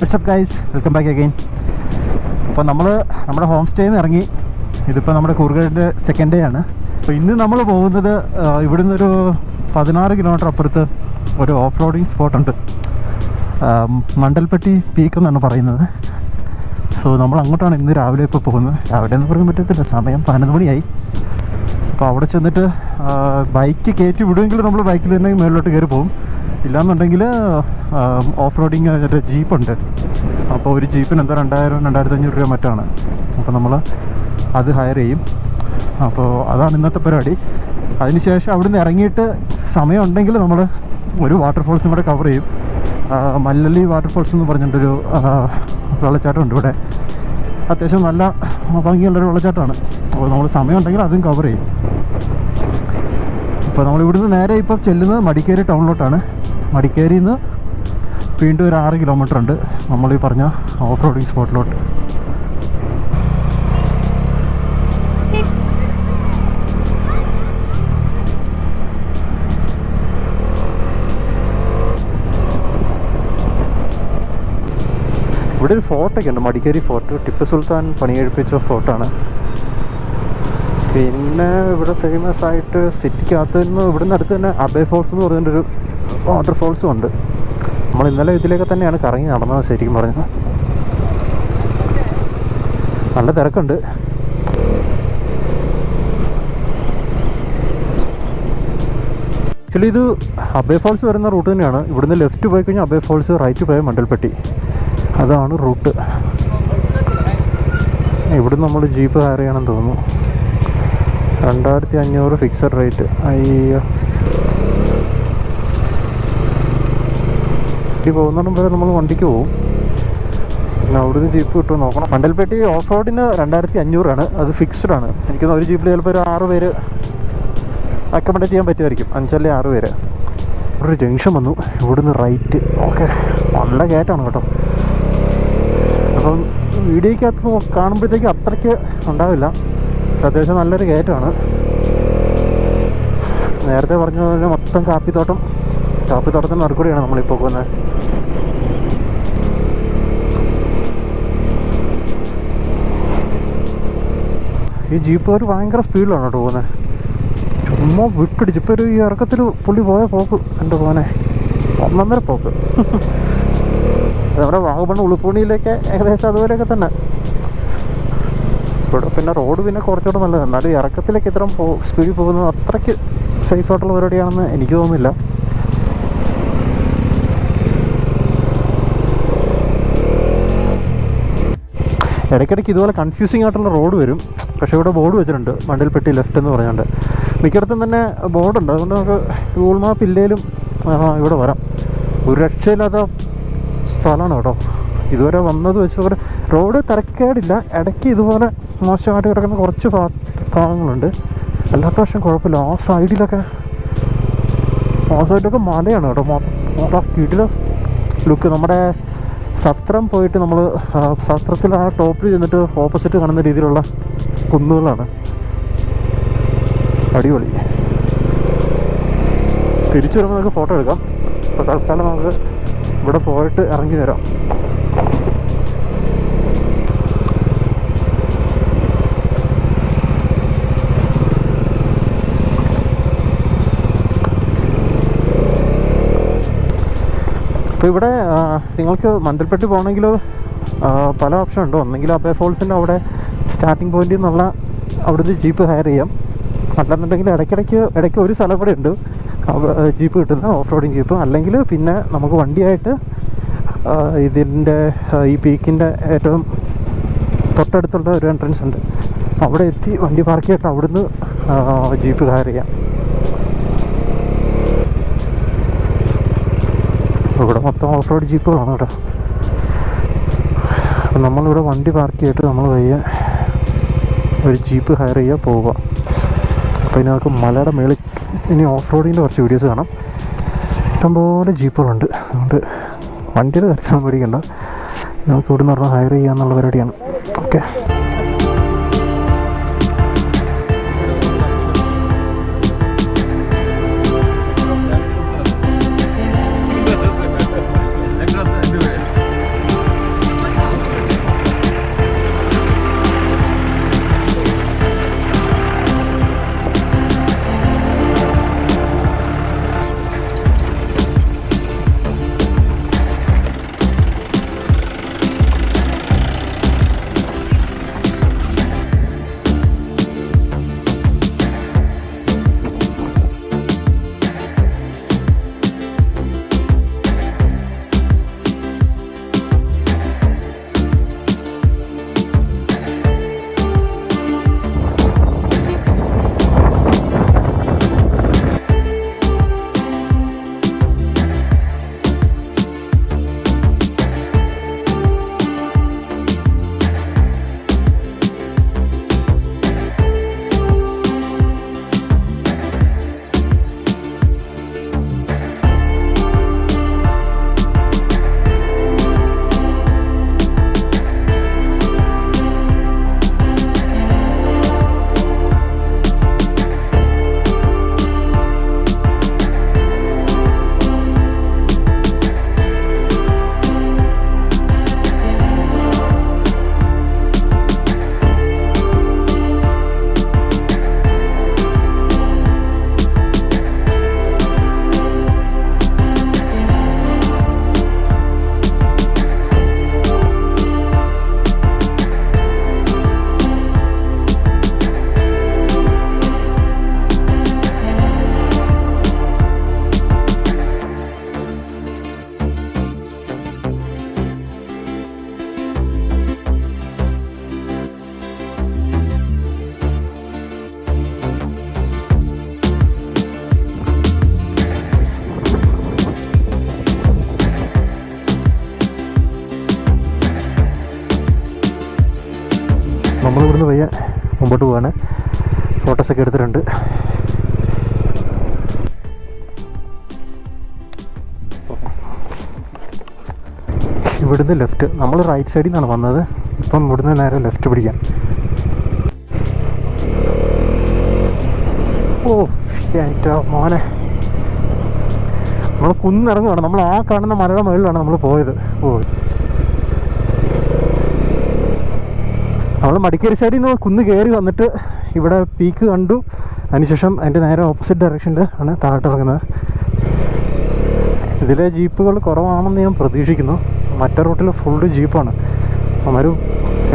What's up guys welcome back again അപ്പോൾ നമ്മൾ നമ്മുടെ ഹോം സ്റ്റേയിൽ നിന്ന് ഇറങ്ങി. ഇതിപ്പോൾ നമ്മുടെ കൂർഗഡിന്റെ സെക്കൻഡ് ഡേ ആണ്. അപ്പോൾ ഇന്ന് നമ്മൾ പോകുന്നത് ഇവിടെ ഇവിടുന്ന് ഒരു പതിനാറ് കിലോമീറ്റർ അപ്പുറത്ത് ഒരു ഓഫ് റോഡിങ് സ്പോട്ടുണ്ട് മണ്ടൽപ്പെട്ടി പീക്ക് എന്നാണ് പറയുന്നത്. സോ നമ്മൾ അങ്ങോട്ടാണ് ഇന്ന് രാവിലെ ഇപ്പോൾ പോകുന്നത്. രാവിലെ എന്ന് പറയാൻ പറ്റത്തില്ല. സമയം പതിനൊന്ന് മണിയായി. അപ്പോൾ അവിടെ ചെന്നിട്ട് ബൈക്ക് കയറ്റി വിടുമെങ്കിൽ നമ്മൾ ബൈക്കിൽ തന്നെ മുകളിലോട്ട് കയറി പോകും. ഇല്ലാന്നുണ്ടെങ്കിൽ ഓഫ് റോഡിങ് ജീപ്പുണ്ട് അപ്പോൾ ഒരു ജീപ്പിന് എന്താ രണ്ടായിരം രണ്ടായിരത്തി അഞ്ഞൂറ് രൂപ മറ്റാണ്. അപ്പോൾ നമ്മൾ അത് ഹയർ ചെയ്യും. അപ്പോൾ അതാണ് ഇന്നത്തെ പരിപാടി. അതിനുശേഷം അവിടുന്ന് ഇറങ്ങിയിട്ട് സമയമുണ്ടെങ്കിൽ നമ്മൾ ഒരു വാട്ടർഫോൾസും കൂടെ കവർ ചെയ്യും. മല്ലല്ലി വാട്ടർഫോൾസ് എന്ന് പറഞ്ഞിട്ടൊരു വെള്ളച്ചാട്ടമുണ്ട് ഇവിടെ. അത്യാവശ്യം നല്ല ഭംഗിയുള്ളൊരു വെള്ളച്ചാട്ടമാണ്. അപ്പോൾ നമ്മൾ സമയമുണ്ടെങ്കിൽ അതും കവർ ചെയ്യും. അപ്പോൾ നമ്മൾ ഇവിടുന്ന് നേരെ ഇപ്പം ചെല്ലുന്നത് മടിക്കേരി ടൗണിലോട്ടാണ് മടിക്കേരിയിൽ നിന്ന് വീണ്ടും ഒരു ആറ് കിലോമീറ്റർ ഉണ്ട്. നമ്മൾ ഈ പറഞ്ഞ ഓഫ് റോഡിങ് സ്പോട്ടിലോട്ട് ഇവിടെ ഒരു ഫോർട്ടൊക്കെ ഉണ്ട് മടിക്കേരി ഫോർട്ട്. ടിപ്പു സുൽത്താൻ പണിയെടുപ്പിച്ച ഫോർട്ടാണ് പിന്നെ ഇവിടെ ഫേമസ് ആയിട്ട് സിറ്റിക്കകത്ത് നിന്ന് ഇവിടുന്ന് അടുത്ത് തന്നെ അബേ ഫോൾസ് എന്ന് പറഞ്ഞൊരു വാട്ടർ ഫോൾസും ഉണ്ട്. നമ്മൾ ഇന്നലെ ഇതിലേക്ക് തന്നെയാണ് കറങ്ങി നടന്നത് ശരിക്കും പറഞ്ഞത് നല്ല തിരക്കുണ്ട്. ആക്ച്വലി ഇത് അബേ ഫോൾസ് വരുന്ന റൂട്ട് തന്നെയാണ്. ഇവിടുന്ന് ലെഫ്റ്റ് പോയി കഴിഞ്ഞാൽ അബേ ഫോൾസ് റൈറ്റ് പോയ മണ്ടൽപ്പെട്ടി. അതാണ് റൂട്ട് ഇവിടുന്ന് നമ്മൾ ജീപ്പ് ഹയർ ചെയ്യണം തോന്നുന്നു. രണ്ടായിരത്തി അഞ്ഞൂറ് ഫിക്സഡ് റേറ്റ് അയ്യോ. ഈ പോകുന്നിടം വരെ നമ്മൾ വണ്ടിക്ക് പോകും. അവിടുന്ന് ജീപ്പ് കിട്ടുമോ നോക്കണം. മണ്ടൽപേട്ടി ഓഫ് റോഡിന് രണ്ടായിരത്തി അഞ്ഞൂറാണ് അത് ഫിക്സ്ഡ് ആണ്. എനിക്ക് ഒരു ജീപ്പിൽ ചിലപ്പോൾ ഒരു ആറ് പേര് അക്കോമഡേറ്റ് ചെയ്യാൻ പറ്റുമായിരിക്കും. അഞ്ചല്ലേ ആറ് പേര്. ഒരു ജംഗ്ഷൻ വന്നു. ഇവിടുന്ന് റൈറ്റ് ഓക്കെ. നല്ല കയറ്റാണ് കേട്ടോ. അപ്പം വീഡിയോയ്ക്കകത്ത് നോ- കാണുമ്പോഴത്തേക്ക് അത്രയ്ക്ക് ഉണ്ടാവില്ല. അത്യാവശ്യം നല്ലൊരു കയറ്റമാണ് നേരത്തെ പറഞ്ഞ മൊത്തം കാപ്പിത്തോട്ടം. കാപ്പിത്തോട്ടത്തിന് മറുപടിയാണ് നമ്മളിപ്പോൾ പോകുന്നത്. ഈ ജീപ്പുകാർ ഭയങ്കര സ്പീഡിലാണ് കേട്ടോ പോകുന്നത്. ചുമ്മാ വിട്ടിടിച്ച്. ഇപ്പോൾ ഒരു ഈ ഇറക്കത്തിൽ പുള്ളി പോയ പോക്ക്. എന്റെ പോനെ ഒന്നൊന്നര പോക്ക്. നമ്മുടെ വാഗമണ് ഉളുപ്പൂണിയിലേക്ക് ഏകദേശം അതുപോലെയൊക്കെ തന്നെ. ഇവിടെ പിന്നെ റോഡ് പിന്നെ കുറച്ചുകൂടെ നല്ലത്. എന്നാലും ഇറക്കത്തിലേക്ക് ഇത്രയും പോ സ്പീഡിൽ പോകുന്നത് അത്രയ്ക്ക് സേഫ് ആയിട്ടുള്ള പരിപാടിയാണെന്ന് എനിക്ക് തോന്നുന്നില്ല. ഇടയ്ക്കിടയ്ക്ക് ഇതുപോലെ കൺഫ്യൂസിങ് ആയിട്ടുള്ള റോഡ് വരും. പക്ഷേ ഇവിടെ ബോർഡ് വെച്ചിട്ടുണ്ട്. മണ്ടൽപ്പെട്ടി ലെഫ്റ്റ് എന്ന് പറഞ്ഞുകൊണ്ട് മിക്കയിടത്തും തന്നെ ബോർഡുണ്ട് അതുകൊണ്ട് നമുക്ക് ഗൂഗിൾ മാപ്പ് ഇല്ലേലും ഇവിടെ വരാം. ഒരു രക്ഷയില്ലാത്ത സ്ഥലമാണ് കേട്ടോ. ഇതുവരെ വന്നത് വെച്ച് റോഡ് തിരക്കേടില്ല. ഇടയ്ക്ക് ഇതുപോലെ മോശമായിട്ട് കിടക്കുന്ന കുറച്ച് ഭാഗങ്ങളുണ്ട്. അല്ലാത്ത പക്ഷം കുഴപ്പമില്ല. ആ സൈഡിലൊക്കെ ആ സൈഡിലൊക്കെ മലയാണ് കേട്ടോ. മൊത്തം കിടില ലുക്ക് നമ്മുടെ സത്രം പോയിട്ട് നമ്മൾ സത്രത്തിൽ ആ ടോപ്പിൽ ചെന്നിട്ട് ഓപ്പോസിറ്റ് കാണുന്ന രീതിയിലുള്ള കുന്നുകളാണ്. അടിപൊളി. തിരിച്ചു വരുമ്പോൾ നമുക്ക് ഫോട്ടോ എടുക്കാം. അപ്പോൾ തൽക്കാലം നമുക്ക് ഇവിടെ പോയിട്ട് ഇറങ്ങി വരാം. അപ്പോൾ ഇവിടെ നിങ്ങൾക്ക് മണ്ടൽപ്പെട്ടി പോകണമെങ്കിൽ പല ഓപ്ഷൻ ഉണ്ട്. ഒന്നെങ്കിൽ അബേ ഫോൾസിന്റെ അവിടെ സ്റ്റാർട്ടിംഗ് പോയിന്റിൽ നിന്നുള്ള അവിടുന്ന് ജീപ്പ് ഹയർ ചെയ്യാം. അല്ലെന്നുണ്ടെങ്കിൽ ഇടയ്ക്കിടയ്ക്ക് ഇടയ്ക്ക് ഒരു സ്ഥലം കൂടെ ഉണ്ട്. ജീപ്പ് കിട്ടുന്ന ഓഫ് റോഡിങ് ജീപ്പ് അല്ലെങ്കിൽ പിന്നെ നമുക്ക് വണ്ടിയായിട്ട് ഇതിന്റെ ഈ പീക്കിന്റെ ഏറ്റവും തൊട്ടടുത്തുള്ള ഒരു എൻട്രൻസ് ഉണ്ട്. അവിടെ എത്തി വണ്ടി പാർക്ക് ചെയ്തിട്ട് അവിടുന്ന് ജീപ്പ് ചെയ്യാം. ഇവിടെ മൊത്തം ഓഫ് റോഡ് ജീപ്പുകളാണ് കേട്ടോ. അപ്പം നമ്മളിവിടെ വണ്ടി പാർക്ക് ചെയ്തിട്ട് നമ്മൾ വയ്യ ഒരു ജീപ്പ് ഹയർ ചെയ്യുക പോവുക അപ്പോൾ ഇനി നമുക്ക് മലയുടെ മേളിൽ ഇനി ഓഫ് റോഡിന്റെ കുറച്ച് വീഡിയോസ് കാണാം. ഇഷ്ടംപോലെ ജീപ്പുകളുണ്ട്. അതുകൊണ്ട് വണ്ടിയുടെ കാര്യത്തിൽ പേടിക്കണ്ട. നമുക്ക് ഇവിടെ നിന്ന് പറഞ്ഞാൽ ഹയർ ചെയ്യാന്നുള്ള പരിപാടിയാണ്. ഓക്കെ പയ്യെ മുമ്പോട്ട് പോവാണ്. ഫോട്ടോസൊക്കെ എടുത്തിട്ടുണ്ട്. ഇവിടുന്ന് ലെഫ്റ്റ് നമ്മൾ റൈറ്റ് സൈഡിൽ നിന്നാണ് വന്നത്. ഇപ്പം ഇവിടുന്ന് നേരെ ലെഫ്റ്റ് പിടിക്കാൻ ഓ ഏറ്റോ മോനെ. നമ്മൾ കുന്നിറങ്ങുവാണ്. നമ്മൾ ആ കാണുന്ന മലയുടെ മുകളിലാണ് നമ്മൾ പോയത്. ഓ. നമ്മൾ മടിക്കേരി സൈഡിൽ നിന്ന് കുന്ന് കയറി വന്നിട്ട് ഇവിടെ പീക്ക് കണ്ടു. അതിനുശേഷം അതിന്റെ നേരെ ഓപ്പോസിറ്റ് ഡയറക്ഷനിൽ ആണ് താഴോട്ട് ഇറങ്ങുന്നത്. ഇതിലെ ജീപ്പുകൾ കുറവാണെന്ന് ഞാൻ പ്രതീക്ഷിക്കുന്നു. മറ്റേ റൂട്ടിൽ ഫുൾ ജീപ്പാണ്. അവന്മാർ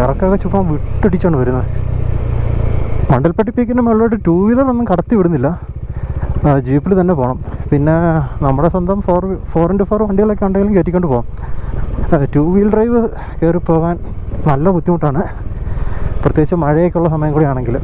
ഇറക്കൊക്കെ ചുമ്മാ വിട്ടടിച്ചാണ് വരുന്നത്. മണ്ടൽപ്പട്ടി പീക്കിന്റെ മുകളിലോട്ട് ടൂ വീലർ ഒന്നും കടത്തി വിടുന്നില്ല. ജീപ്പിൽ തന്നെ പോകണം പിന്നെ നമ്മുടെ സ്വന്തം ഫോർ ഫോർ ഇന്റു ഫോർ വണ്ടികളൊക്കെ ഉണ്ടെങ്കിലും കയറ്റിക്കൊണ്ട് പോകാം ടൂ വീൽ ഡ്രൈവ് കയറി പോകാൻ നല്ല ബുദ്ധിമുട്ടാണ്. പ്രത്യേകിച്ച് മഴയൊക്കെ ഉള്ള സമയം കൂടി ആണെങ്കിൽ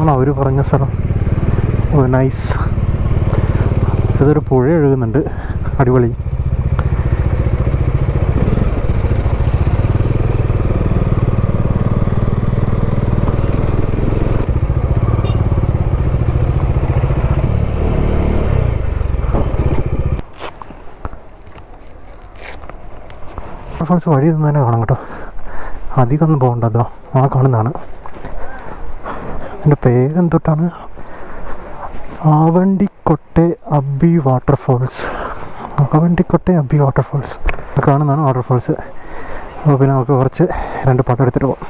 ഇതാണ് അവർ പറഞ്ഞ സ്ഥലം. ഓ നൈസ് ഇതൊരു പുഴ ഒഴുകുന്നുണ്ട്. അടിപൊളി. ഫോൾസ് വഴി തന്നെ കാണാം കേട്ടോ. അധികം ഒന്നും പോകണ്ടതോ ആ കാണുന്നതാണ്. എന്റെ പേരെന്തൊട്ടാണ്? ആവണ്ടിക്കൊട്ടെ അബി വാട്ടർഫോൾസ് ആവണ്ടിക്കൊട്ടെ അബി വാട്ടർഫോൾസ് കാണുന്നതാണ് വാട്ടർഫോൾസ് അപ്പോൾ പിന്നെ നമുക്ക് കുറച്ച് രണ്ട് പാട്ട് എടുത്തിട്ട് പോകാം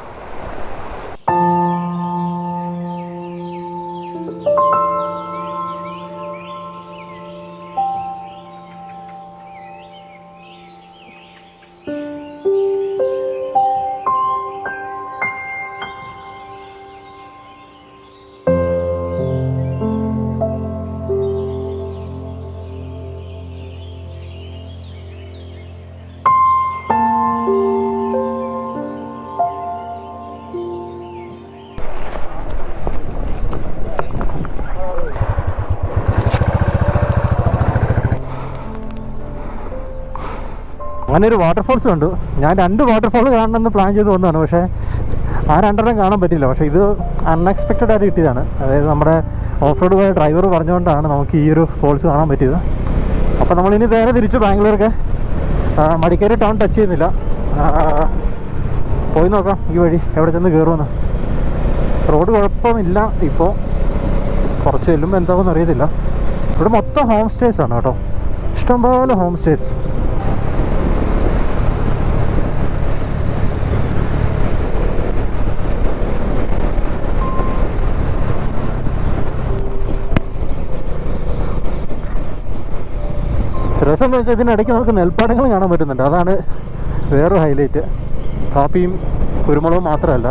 ഒരു വാട്ടർഫോൾസ് കണ്ടു. ഞാൻ രണ്ട് വാട്ടർഫോൾ കാണണമെന്ന് പ്ലാൻ ചെയ്ത് വന്നതാണ്. പക്ഷേ ആ രണ്ടെണ്ണം കാണാൻ പറ്റില്ല പക്ഷേ ഇത് അൺഎക്സ്പെക്റ്റഡ് ആയിട്ട് കിട്ടിയതാണ്. അതായത് നമ്മുടെ ഓഫ് റോഡ് പോയ ഡ്രൈവർ പറഞ്ഞുകൊണ്ടാണ് നമുക്ക് ഈ ഒരു ഫോൾസ് കാണാൻ പറ്റിയത്. അപ്പോൾ നമ്മളിനി നേരെ തിരിച്ചു ബാംഗ്ലൂർക്ക് മടിക്കേരി ടൗൺ ടച്ച് ചെയ്യുന്നില്ല. പോയി നോക്കാം ഈ വഴി എവിടെ ചെന്ന് കയറുമെന്ന് റോഡ് കുഴപ്പമില്ല ഇപ്പോൾ കുറച്ച് ചെല്ലുമ്പോൾ എന്താകുമെന്ന് അറിയത്തില്ല. ഇവിടെ മൊത്തം ഹോം സ്റ്റേസ് ആണ് കേട്ടോ. ഇഷ്ടംപോലെ ഹോം സ്റ്റേസ് രസം എന്ന് വെച്ചാൽ ഇതിനിടയ്ക്ക് നമുക്ക് നെൽപ്പാടങ്ങൾ കാണാൻ പറ്റുന്നുണ്ട്. അതാണ് വേറൊരു ഹൈലൈറ്റ് കാപ്പിയും കുരുമുളകും മാത്രമല്ല.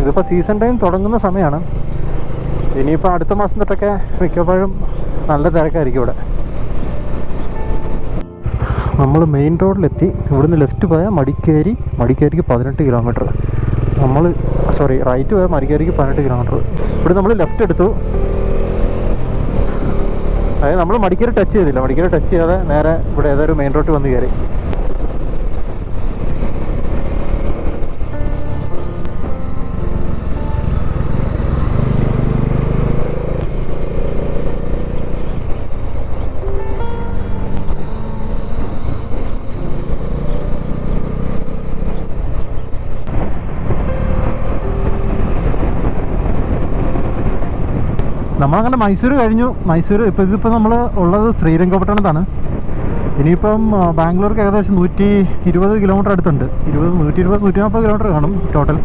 ഇതിപ്പോൾ സീസൺ ടൈം തുടങ്ങുന്ന സമയമാണ് ഇനിയിപ്പോൾ അടുത്ത മാസം തൊട്ടൊക്കെ മിക്കപ്പോഴും നല്ല തിരക്കായിരിക്കും ഇവിടെ. നമ്മൾ മെയിൻ റോഡിലെത്തി ഇവിടുന്ന് ലെഫ്റ്റ് പോയാൽ മടിക്കേരി മടിക്കേരിക്ക് പതിനെട്ട് കിലോമീറ്റർ നമ്മൾ സോറി റൈറ്റ് പോയാൽ മടിക്കേരിക്ക് പതിനെട്ട് കിലോമീറ്റർ ഇവിടെ നമ്മൾ ലെഫ്റ്റ് എടുത്തു. അതായത് നമ്മൾ മടിക്കേരി ടച്ച് ചെയ്തില്ല. മടിക്കേരി ടച്ച് ചെയ്യാതെ നേരെ ഇവിടെ ഏതൊരു മെയിൻ റോഡ് വന്ന് കയറി നമ്മളങ്ങനെ മൈസൂർ കഴിഞ്ഞു. മൈസൂർ ഇപ്പോൾ ഇതിപ്പോൾ നമ്മൾ ഉള്ളത് ശ്രീരംഗപട്ടണത്താണ്. ഇനിയിപ്പം ബാംഗ്ലൂർക്ക് ഏകദേശം നൂറ്റി ഇരുപത് കിലോമീറ്റർ അടുത്തുണ്ട്. ഇരുപത് നൂറ്റി ഇരുപത് നൂറ്റി നാൽപ്പത് കിലോമീറ്റർ കാണും ടോട്ടൽ.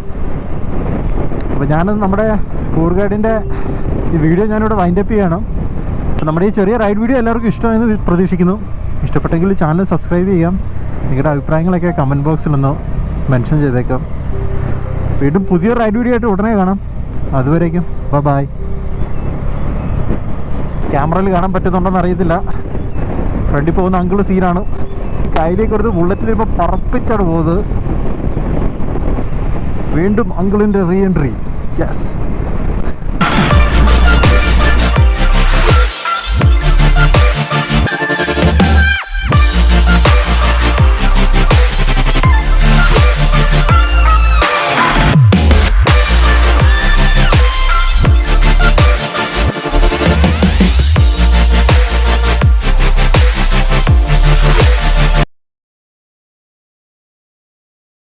അപ്പോൾ ഞാൻ നമ്മുടെ ടൂർ ഗൈഡിന്റെ ഈ വീഡിയോ ഞാനിവിടെ വൈൻഡപ്പ് ചെയ്യണം നമ്മുടെ ഈ ചെറിയ റൈഡ് വീഡിയോ എല്ലാവർക്കും ഇഷ്ടമായെന്ന് പ്രതീക്ഷിക്കുന്നു. ഇഷ്ടപ്പെട്ടെങ്കിൽ ചാനൽ സബ്സ്ക്രൈബ് ചെയ്യാം. നിങ്ങളുടെ അഭിപ്രായങ്ങളൊക്കെ കമന്റ് ബോക്സിലൊന്ന് മെൻഷൻ ചെയ്തേക്കാം. വീണ്ടും പുതിയ റൈഡ് വീഡിയോ ആയിട്ട് ഉടനെ കാണാം. അതുവരേക്കും. ബൈ ക്യാമറയിൽ കാണാൻ പറ്റുന്നുണ്ടോന്ന് അറിയത്തില്ല. ഫ്രണ്ടിൽ പോകുന്ന അങ്കിൾ സീനാണ്. കയ്യിലേക്ക് ഒരു ബുള്ളറ്റിൽ ഇപ്പോൾ പറപ്പിച്ചാണ് പോകുന്നത്. വീണ്ടും അങ്കിളിന്റെ റീ എൻട്രി യെസ്